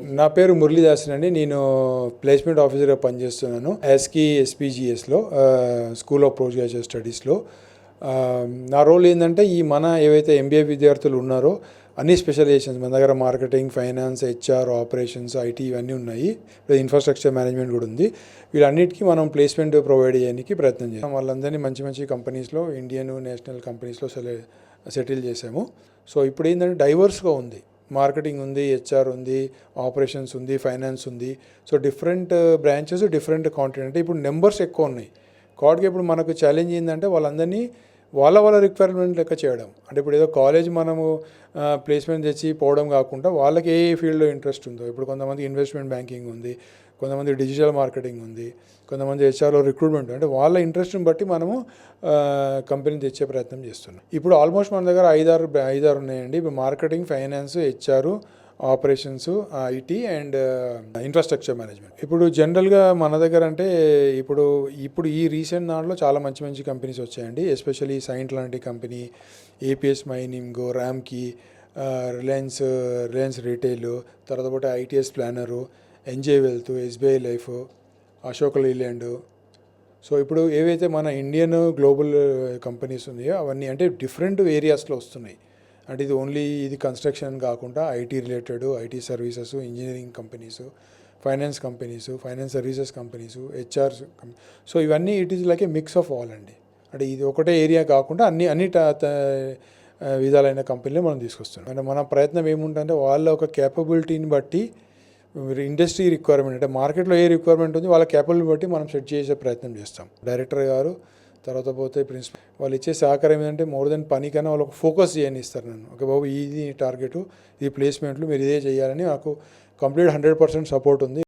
నా పేరు మురళీదాసన్ అండి. నేను ప్లేస్మెంట్ ఆఫీసర్గా పనిచేస్తున్నాను. ఎస్కి ఎస్పీజీఎస్లో స్కూల్ ఆఫ్ పోస్ట్ గ్రాడ్యుయేట్ స్టడీస్లో నా రోల్ ఏంటంటే ఈ మన ఏవైతే ఎంబీఏ విద్యార్థులు ఉన్నారో అన్ని స్పెషలైజేషన్స్ మన దగ్గర marketing finance HR operations IT ఇవన్నీ ఉన్నాయి. ఇన్ఫ్రాస్ట్రక్చర్ మేనేజ్మెంట్ కూడా ఉంది. వీళ్ళన్నిటికీ మనం ప్లేస్మెంట్ ప్రొవైడ్ చేయడానికి ప్రయత్నం చేస్తాం. వాళ్ళందరినీ మంచి మంచి కంపెనీస్లో ఇండియన్ నేషనల్ కంపెనీస్లో సెటిల్ చేసాము సో ఇప్పుడు ఏంటంటే డైవర్స్గా ఉంది. మార్కెటింగ్ ఉంది హెచ్ఆర్ ఉంది ఆపరేషన్స్ ఉంది ఫైనాన్స్ ఉంది. So different uh, branches different continent. అంటే ఇప్పుడు నెంబర్స్ ఎక్కువ ఉన్నాయి. కాబట్టి ఇప్పుడు మనకు ఛాలెంజ్ ఏంటంటే వాళ్ళందరినీ వాళ్ళ వాళ్ళ రిక్వైర్మెంట్ లెక్క చేయడం. అంటే ఇప్పుడు ఏదో కాలేజ్ మనము ప్లేస్మెంట్ తెచ్చి పోవడం కాకుండా వాళ్ళకి ఏ ఫీల్డ్లో ఇంట్రెస్ట్ ఉందో. ఇప్పుడు కొంతమంది ఇన్వెస్ట్మెంట్ బ్యాంకింగ్ ఉంది కొంతమంది డిజిటల్ మార్కెటింగ్ ఉంది కొంతమంది హెచ్ఆర్లో రిక్రూట్మెంట్ అంటే వాళ్ళ ఇంట్రెస్ట్ని బట్టి మనము కంపెనీ తెచ్చే ప్రయత్నం చేస్తున్నాం. ఇప్పుడు ఆల్మోస్ట్ మన దగ్గర ఐదారు ఐదారు ఉన్నాయండి. ఇప్పుడు marketing finance HR operations IT and infrastructure management ఇప్పుడు జనరల్గా మన దగ్గర అంటే ఇప్పుడు ఇప్పుడు ఈ రీసెంట్ దాంట్లో చాలా మంచి మంచి కంపెనీస్ వచ్చాయండి. ఎస్పెషల్లీ సైంట్ లాంటి company APS mining ర్యామ్కి Reliance Reliance retail తర్వాత పాటు ITS planner NJ wealth SBI life Ashok Leyland so ఇప్పుడు ఏవైతే మన ఇండియన్ గ్లోబల్ కంపెనీస్ ఉన్నాయో అవన్నీ అంటే డిఫరెంట్ ఏరియాస్లో వస్తున్నాయి. అంటే ఇది ఓన్లీ ఇది కన్స్ట్రక్షన్ కాకుండా IT related IT services engineering companies finance companies finance services companies HR so ఇవన్నీ it is like a mix of all అండి. అంటే ఇది ఒకటే ఏరియా కాకుండా అన్ని అన్ని విధాలైన కంపెనీలు మనం తీసుకొస్తున్నాం. అంటే మన ప్రయత్నం ఏముంటుందంటే వాళ్ళ ఒక క్యాపబిలిటీని బట్టి ఇండస్ట్రీ రిక్వైర్మెంట్ అంటే మార్కెట్లో ఏ రిక్వైర్మెంట్ ఉంది వాళ్ళ క్యాపబిలిటీ బట్టి మనం సెట్ చేసే ప్రయత్నం చేస్తాం. డైరెక్టర్ గారు తర్వాత పోతే ప్రిన్సిపల్ వాళ్ళు ఇచ్చే సహకారం ఏంటంటే మోర్ దెన్ పని కన్నా వాళ్ళకి ఫోకస్ చేయని ఇస్తారు నన్ను. ఓకే బాబు ఇది టార్గెట్ ఈ ప్లేస్మెంట్లు మీరు ఇదే చేయాలని నాకు కంప్లీట్ హండ్రెడ్ పర్సెంట్ సపోర్ట్ ఉంది.